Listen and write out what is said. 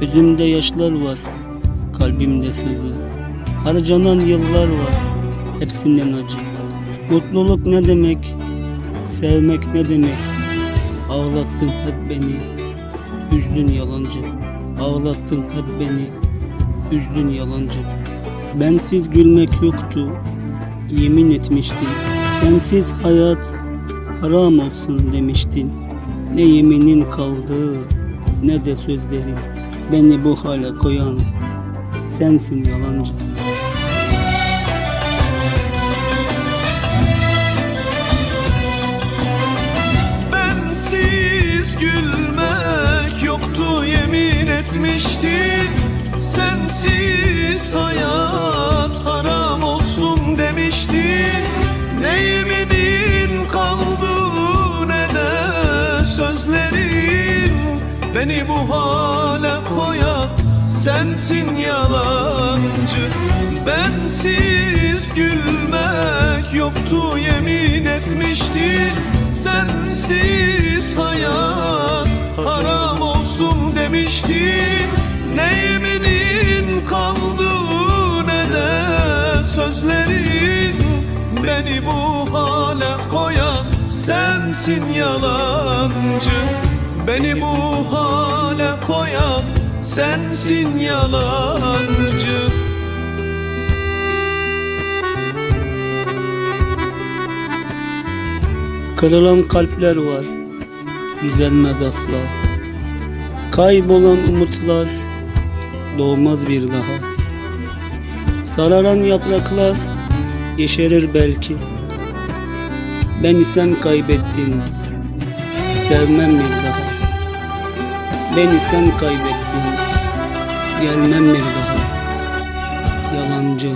Gözümde yaşlar var, kalbimde sızı. Harcanan yıllar var, hepsinden acı. Mutluluk ne demek, sevmek ne demek? Ağlattın hep beni, üzdün yalancı. Ağlattın hep beni, üzdün yalancı. Bensiz gülmek yoktu, yemin etmiştin. Sensiz hayat haram olsun demiştin. Ne yeminin kaldı, ne de sözlerin. Beni bu hale koyan sensin yalancı. Bensiz gülmek yoktu yemin etmiştin Sensiz hayat haram olsun demiştin Ne yeminin kaldı ne de sözlerin Beni bu hale koyan sensin yalancı. Bensiz gülmek yoktu yemin etmiştin Sensiz hayat haram olsun demiştin Ne yeminin kaldı ne de sözlerin. Beni bu hale koyan sensin yalancı Beni bu hale koyan sensin yalancı Kırılan kalpler var, düzelmez asla. Kaybolan umutlar doğmaz bir daha. Sararan yapraklar yeşerir belki. Beni sen kaybettin, sevmem bir daha. Beni sen kaybettin, gelmem bir daha. Yalancı.